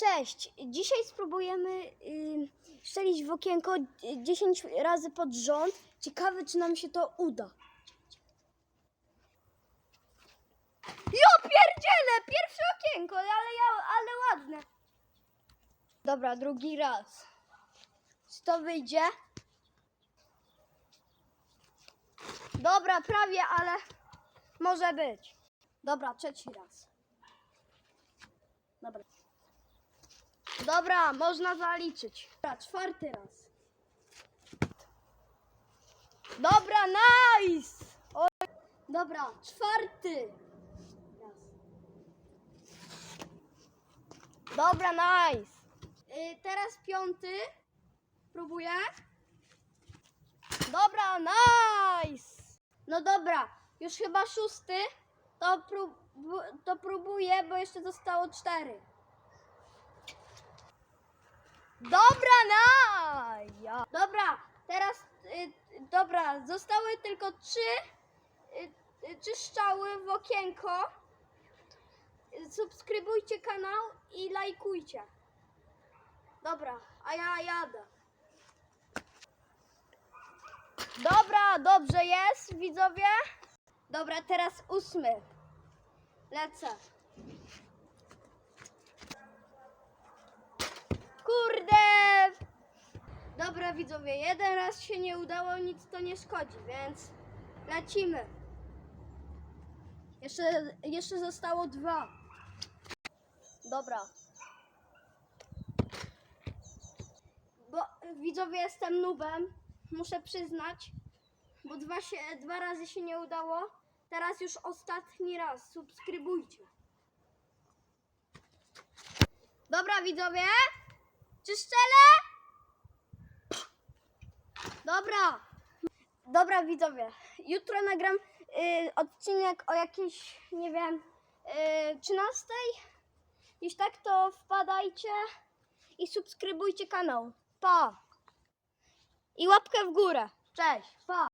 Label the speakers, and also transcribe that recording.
Speaker 1: Cześć! Dzisiaj spróbujemy y, strzelić w okienko y, 10 razy pod rząd. Ciekawe, czy nam się to uda. Jo pierdziele! Pierwsze okienko, ale, ja, ale ładne. Dobra, drugi raz. Czy to wyjdzie? Dobra, prawie, ale może być. Dobra, trzeci raz. Dobra. Dobra, można zaliczyć. Dobra, czwarty raz. Dobra, nice! O, dobra, czwarty. Raz. Dobra, nice. Y, teraz piąty. Próbuję. Dobra, nice. No dobra, już chyba szósty. To, prób, to próbuję, bo jeszcze zostało cztery. Dobra, na! Ja. Dobra, teraz, y, dobra, zostały tylko trzy, y, y, trzy strzały w okienko. Subskrybujcie kanał i lajkujcie. Dobra, a ja jadę. Dobra, dobrze jest, widzowie. Dobra, teraz ósmy. Lecę. Dobra widzowie, jeden raz się nie udało, nic to nie szkodzi, więc lecimy. Jeszcze, jeszcze zostało dwa. Dobra. Bo widzowie jestem nubem, muszę przyznać, bo dwa, się, dwa razy się nie udało. Teraz już ostatni raz, subskrybujcie. Dobra widzowie, czy strzelę? Dobra. Dobra widzowie, jutro nagram y, odcinek o jakiejś, nie wiem, y, 13. Jeśli tak, to wpadajcie i subskrybujcie kanał. Pa! I łapkę w górę. Cześć, pa!